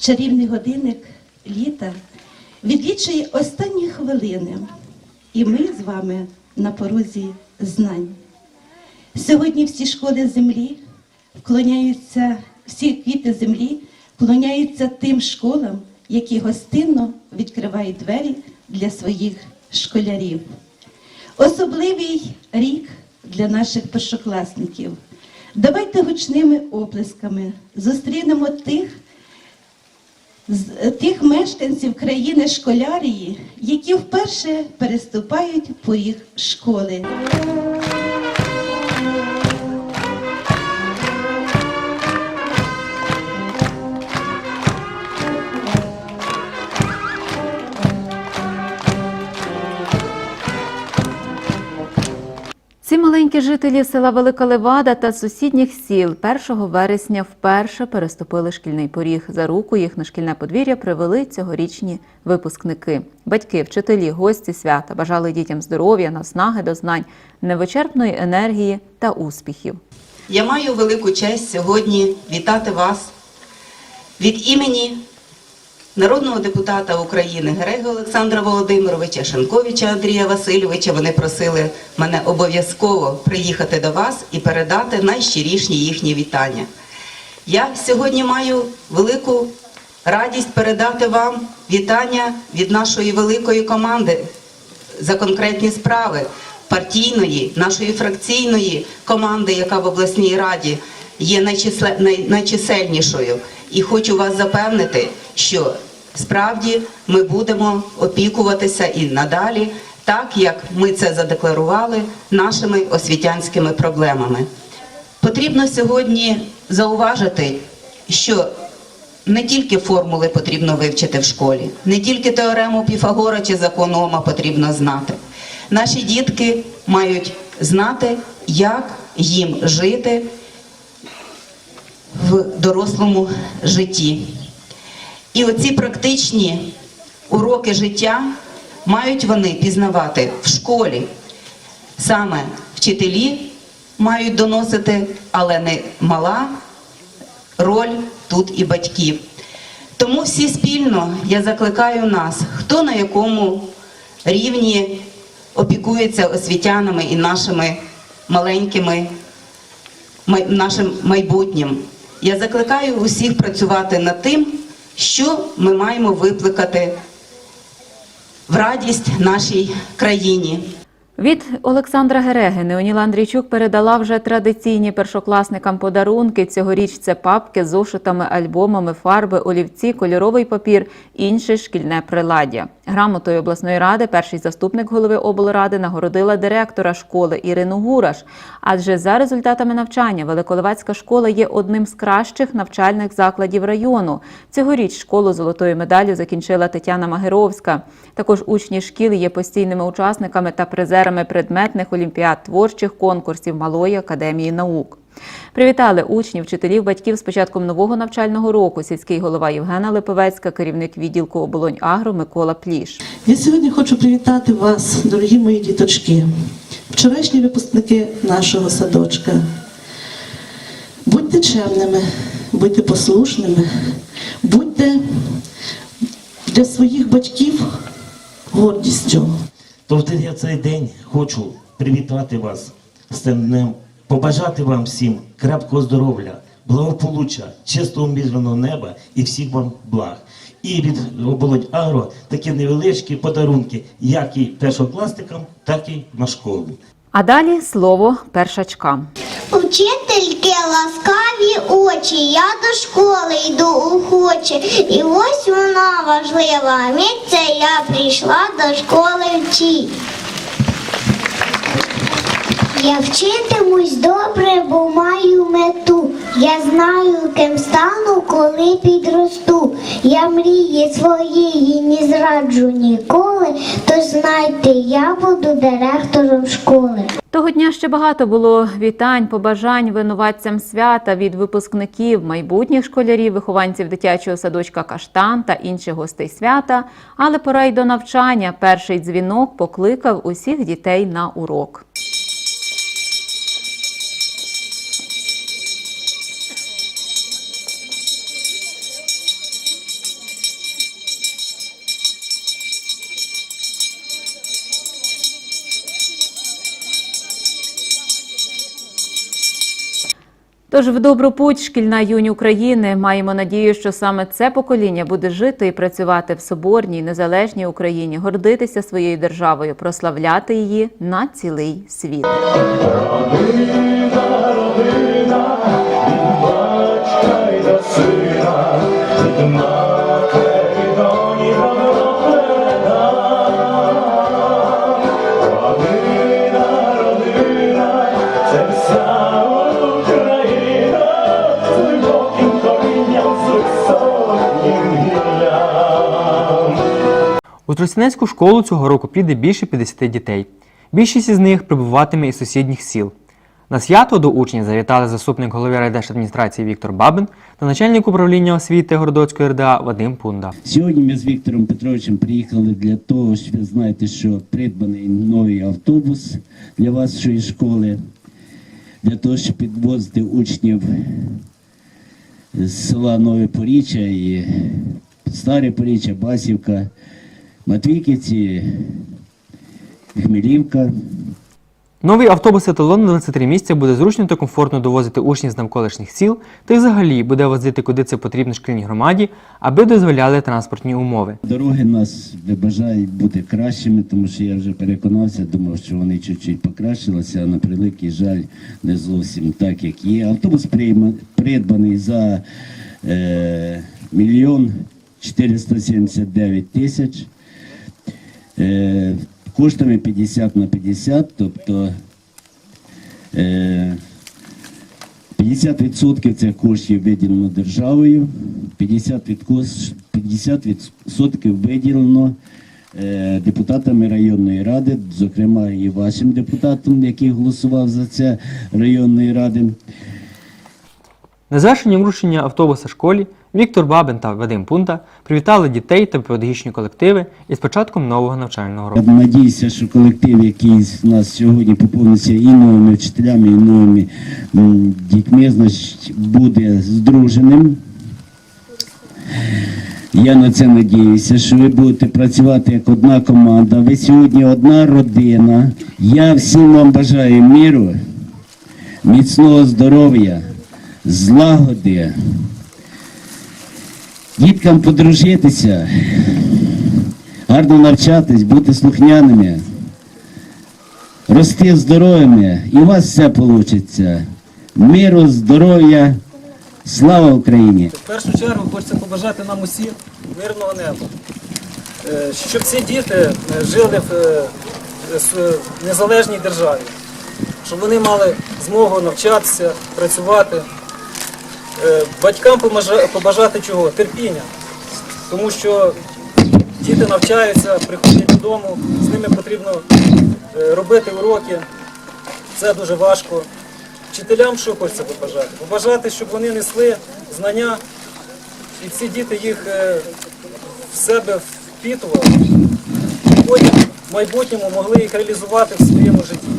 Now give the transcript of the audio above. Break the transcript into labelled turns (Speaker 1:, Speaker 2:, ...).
Speaker 1: чарівний годинник літа відлічує останні хвилини, і ми з вами на порозі знань. Сьогодні всі школи землі вклоняються, всі квіти землі вклоняються тим школам, які гостинно відкривають двері для своїх школярів. Особливий рік для наших першокласників. Давайте гучними оплесками зустрінемо тих, з- тих мешканців країни школярії, які вперше переступають поріг школи.
Speaker 2: Ці маленькі жителі села Велика Левада та сусідніх сіл 1 вересня вперше переступили шкільний поріг. За руку їх на шкільне подвір'я привели цьогорічні випускники. Батьки, вчителі, гості свята бажали дітям здоров'я, наснаги до знань, невичерпної енергії та успіхів.
Speaker 3: Я маю велику честь сьогодні вітати вас від імені народного депутата України Герега Олександра Володимировича, Шенковича Андрія Васильовича. Вони просили мене обов'язково приїхати до вас і передати найщирішні їхні вітання. Я сьогодні маю велику радість передати вам вітання від нашої великої команди за конкретні справи партійної, нашої фракційної команди, яка в обласній раді є найчисельнішою. І хочу вас запевнити, що справді ми будемо опікуватися і надалі, так як ми це задекларували нашими освітянськими проблемами. Потрібно сьогодні зауважити, що не тільки формули потрібно вивчити в школі, не тільки теорему Піфагора чи закон Ома потрібно знати. Наші дітки мають знати, як їм жити в дорослому житті. І оці практичні уроки життя мають вони пізнавати в школі. Саме вчителі мають доносити, але не мала роль тут і батьків. Тому всі спільно я закликаю нас, хто на якому рівні опікується освітянами і нашими маленькими нашим майбутнім. Я закликаю усіх працювати над тим, що ми маємо викликати в радість нашій країні.
Speaker 2: Від Олександра Гереги Неоніла Андрійчук передала вже традиційні першокласникам подарунки. Цьогоріч це папки з зошитами, альбомами, фарби, олівці, кольоровий папір, інше шкільне приладдя. Грамотою обласної ради перший заступник голови облради нагородила директора школи Ірину Гураш. Адже за результатами навчання Великолевецька школа є одним з кращих навчальних закладів району. Цьогоріч школу золотою медаллю закінчила Тетяна Магеровська. Також учні шкіл є постійними учасниками та призерами предметних олімпіад творчих конкурсів Малої академії наук. Привітали учнів, вчителів, батьків з початком нового навчального року. Сільський голова Євгена Липовецька, керівник відділку оболонь Агро Микола Пліш.
Speaker 4: Я сьогодні хочу привітати вас, дорогі мої діточки, вчорашні випускники нашого садочка. Будьте чемними, будьте послушними, будьте для своїх батьків гордістю.
Speaker 5: Тобто я цей день хочу привітати вас з цим днем, побажати вам всім крепкого здоров'я, благополуччя, чистого мирного неба і всіх вам благ. І від оболонь Агро такі невеличкі подарунки, як і першокласникам, так і на школу.
Speaker 2: А далі слово першачкам.
Speaker 6: Учительки ласкаві очі, я до школи йду охоче. І ось вона важлива місце, я прийшла до школи вчить. Я вчитимусь добре, бо маю мету. Я знаю, ким стану, коли підросту. Я мрії своєї не зраджу ніколи. Тож знайте, я буду директором школи.
Speaker 2: Того дня ще багато було вітань, побажань винуватцям свята від випускників, майбутніх школярів, вихованців дитячого садочка Каштан та інших гостей свята. Але пора й до навчання. Перший дзвінок покликав усіх дітей на урок. Тож в добру путь шкільна юнь України маємо надію, що саме це покоління буде жити і працювати в соборній незалежній Україні, гордитися своєю державою, прославляти її на цілий світ.
Speaker 7: У Тростянецьку школу цього року піде більше 50 дітей. Більшість із них прибуватиме із сусідніх сіл. На свято до учнів завітали заступник голови райдержадміністрації Віктор Бабин та начальник управління освіти Городоцької РДА Вадим Пунда.
Speaker 8: Сьогодні ми з Віктором Петровичем приїхали для того, що ви знаєте, що придбаний новий автобус для вашої школи, для того, щоб підвозити учнів з села Нове Поріччя і Старе Поріччя, Басівка, Матвійківці, Хмелівка.
Speaker 7: Новий автобус еталон на 23 місця буде зручно та комфортно довозити учнів з навколишніх сіл та й взагалі буде возити куди це потрібно шкільній громаді, аби дозволяли транспортні умови.
Speaker 8: Дороги нас бажають бути кращими, тому що я вже переконався, думав, що вони чуть-чуть покращилися, а на превеликий жаль, не зовсім так, як є. Автобус придбаний за е, мільйон 479 тисяч. Е, коштами 50 на 50, тобто е, 50% цих коштів виділено державою, 50%, 50% виділено е, депутатами районної ради, зокрема і вашим депутатом, який голосував за це районної ради.
Speaker 7: На завершення вручення автобуса школі Віктор Бабин та Вадим Пунта привітали дітей та педагогічні колективи із початком нового навчального року.
Speaker 8: Я надіюся, що колектив, який з нас сьогодні поповниться і новими вчителями, і новими дітьми, значить, буде здруженим. Я на це надіюся, що ви будете працювати як одна команда. Ви сьогодні одна родина. Я всім вам бажаю миру, міцного здоров'я, злагоди, діткам подружитися, гарно навчатись, бути слухняними, рости здоровими, і у вас все вийде. Миру, здоров'я, слава Україні!
Speaker 9: В першу чергу хочеться побажати нам усім мирного неба, Е, щоб всі діти е, жили в е, незалежній державі, щоб вони мали змогу навчатися, працювати. Е, Батькам побажати чого? Терпіння. Тому що діти навчаються, приходять додому, з ними потрібно е, робити уроки. Це дуже важко. Вчителям що хочеться побажати? Побажати, щоб вони несли знання, і ці діти їх е, в себе впітували, потім в майбутньому могли їх реалізувати в своєму житті.